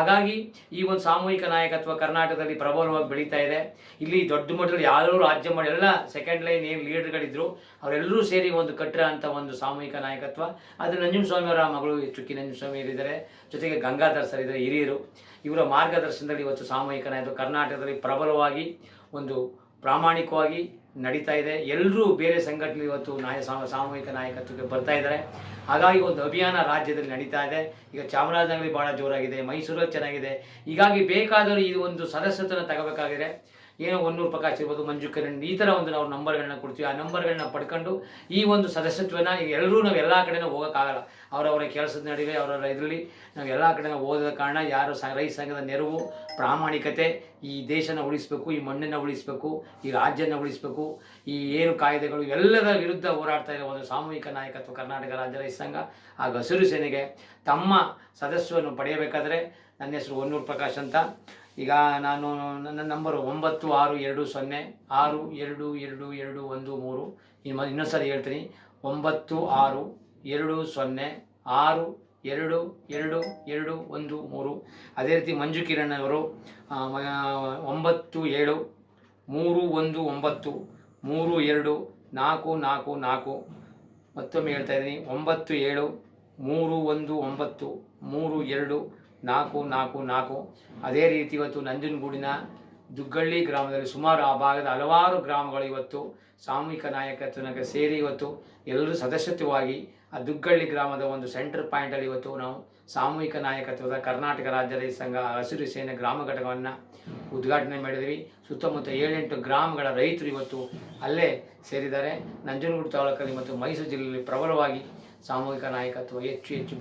ಹಾಗಾಗಿ ಈ ಒಂದು ಸಾಮೂಹಿಕ ನಾಯಕತ್ವ ಕರ್ನಾಟಕದಲ್ಲಿ ಪ್ರಬಲವಾಗಿ ಬೆಳೀತಾ ಇದೆ. ಇಲ್ಲಿ ದೊಡ್ಡ ಮಟ್ಟದಲ್ಲಿ ಯಾರು ರಾಜ್ಯ ಮಾಡಿ ಎಲ್ಲ ಸೆಕೆಂಡ್ ಲೈನ್ ಏನು ಲೀಡರ್ಗಳಿದ್ರು ಅವರೆಲ್ಲರೂ ಸೇರಿ ಒಂದು ಕಟ್ಟರ ಅಂತ ಒಂದು ಸಾಮೂಹಿಕ ನಾಯಕತ್ವ. ಅದು ನಂಜುಂಡಸ್ವಾಮಿ ಅವರ ಮಗಳು ಚುಕ್ಕಿ ನಂಜುಂಡಸ್ವಾಮಿ ಇದ್ದಾರೆ ಜೊತೆಗೆ ಗಂಗಾಧರ್ ಸರ್ ಇದ್ದಾರೆ, ಹಿರಿಯರು. ಇವರ ಮಾರ್ಗದರ್ಶನದಲ್ಲಿ ಇವತ್ತು ಸಾಮೂಹಿಕ ನಾಯಕತ್ವ ಕರ್ನಾಟಕದಲ್ಲಿ ಪ್ರಬಲವಾಗಿ ಒಂದು ಪ್ರಾಮಾಣಿಕವಾಗಿ ನಡೀತಾ ಇದೆ. ಎಲ್ಲರೂ ಬೇರೆ ಸಂಘಟನೆ ಇವತ್ತು ನಾಯ ಸಾಮೂಹಿಕ ನಾಯಕತ್ವಕ್ಕೆ ಬರ್ತಾ ಇದ್ದಾರೆ. ಹಾಗಾಗಿ ಒಂದು ಅಭಿಯಾನ ರಾಜ್ಯದಲ್ಲಿ ನಡೀತಾ ಇದೆ. ಈಗ ಚಾಮರಾಜನಗರಿ ಭಾಳ ಜೋರಾಗಿದೆ. ಮೈಸೂರಲ್ಲಿ ಚೆನ್ನಾಗಿದೆ. ಹೀಗಾಗಿ ಬೇಕಾದರೂ ಇದು ಒಂದು ಸದಸ್ಯತ್ವನ ತಗೋಬೇಕಾಗಿದೆ. ಏನೋ ಒನ್ನೂರು ಪ್ರಕಾಶ್ ಇರ್ಬೋದು ಮಂಜು ಕಿರಣ್. ಈ ಥರ ಒಂದು ನಾವು ನಂಬರ್ಗಳನ್ನ ಕೊಡ್ತೀವಿ. ಆ ನಂಬರ್ಗಳನ್ನ ಪಡ್ಕೊಂಡು ಈ ಒಂದು ಸದಸ್ಯತ್ವನ ಎಲ್ಲರೂ ನಾವು ಎಲ್ಲ ಕಡೆನೂ ಹೋಗೋಕ್ಕಾಗಲ್ಲ. ಅವರವರ ಕೆಲಸದ ನಡುವೆ, ಅವರವರ ಇದರಲ್ಲಿ ನಾವು ಎಲ್ಲ ಕಡೆನೂ ಓದೋದ ಕಾರಣ ಯಾರು ಸ, ರೈತ ಸಂಘದ ನೆರವು ಪ್ರಾಮಾಣಿಕತೆ ಈ ದೇಶನ ಉಳಿಸಬೇಕು, ಈ ಮಣ್ಣನ್ನು ಉಳಿಸಬೇಕು, ಈ ರಾಜ್ಯನ ಉಳಿಸಬೇಕು. ಈ ಏನು ಕಾಯ್ದೆಗಳು ಎಲ್ಲದರ ವಿರುದ್ಧ ಹೋರಾಡ್ತಾ ಇರೋ ಒಂದು ಸಾಮೂಹಿಕ ನಾಯಕತ್ವ ಕರ್ನಾಟಕ ರಾಜ್ಯ ರೈತ ಸಂಘ ಹಾಗೂ ಹಸಿರು ಸೇನೆಗೆ ತಮ್ಮ ಸದಸ್ಯವನ್ನು ಪಡೆಯಬೇಕಾದರೆ ನನ್ನ ಹೆಸರು ಒನ್ನೂರು ಪ್ರಕಾಶ್ ಅಂತ. ಈಗ ನಾನು ನನ್ನ ನಂಬರು ಒಂಬತ್ತು ಆರು ಎರಡು ಸೊನ್ನೆ ಆರು ಎರಡು ಎರಡು ಎರಡು ಒಂದು ಮೂರು. ಇನ್ನು ಇನ್ನೊಂದು ಸರಿ ಹೇಳ್ತೀನಿ. ಒಂಬತ್ತು ಆರು ಎರಡು ಸೊನ್ನೆ ಆರು ಎರಡು ಎರಡು ಎರಡು ಒಂದು ಮೂರು. ಅದೇ ರೀತಿ ಮಂಜು ಕಿರಣ್ ಅವರು ಒಂಬತ್ತು ಏಳು ಮೂರು ಒಂದು ಒಂಬತ್ತು. ಮೂರು, ಎರಡು, ನಾಲ್ಕು ನಾಲ್ಕು ನಾಲ್ಕು. ಮತ್ತೊಮ್ಮೆ ಹೇಳ್ತಾ ಇದ್ದೀನಿ. ಒಂಬತ್ತು, ಏಳು, ಮೂರು, ಒಂದು, ಒಂಬತ್ತು, ಮೂರು, ಎರಡು, ನಾಲ್ಕು ನಾಲ್ಕು ನಾಲ್ಕು. ಅದೇ ರೀತಿ ಇವತ್ತು ನಂಜನಗೂಡಿನ ದುಗ್ಗಳ್ಳಿ ಗ್ರಾಮದಲ್ಲಿ ಸುಮಾರು ಆ ಭಾಗದ ಹಲವಾರು ಗ್ರಾಮಗಳು ಇವತ್ತು ಸಾಮೂಹಿಕ ನಾಯಕತ್ವಕ್ಕೆ ಸೇರಿ ಇವತ್ತು ಎಲ್ಲರೂ ಸದಸ್ಯತ್ವವಾಗಿ ಆ ದುಗ್ಗಳ್ಳಿ ಗ್ರಾಮದ ಒಂದು ಸೆಂಟರ್ ಪಾಯಿಂಟಲ್ಲಿ ಇವತ್ತು ನಾವು ಸಾಮೂಹಿಕ ನಾಯಕತ್ವದ ಕರ್ನಾಟಕ ರಾಜ್ಯ ರೈತ ಸಂಘ ಹಸಿರು ಸೇನೆ ಗ್ರಾಮ ಘಟಕವನ್ನು ಉದ್ಘಾಟನೆ ಮಾಡಿದ್ವಿ. ಸುತ್ತಮುತ್ತ ಏಳೆಂಟು ಗ್ರಾಮಗಳ ರೈತರು ಇವತ್ತು ಅಲ್ಲೇ ಸೇರಿದ್ದಾರೆ. ನಂಜನಗೂಡು ತಾಲೂಕಲ್ಲಿ ಮತ್ತು ಮೈಸೂರು ಜಿಲ್ಲೆಯಲ್ಲಿ ಪ್ರಬಲವಾಗಿ ಸಾಮೂಹಿಕ ನಾಯಕತ್ವ ಹೆಚ್ಚು ಹೆಚ್ಚು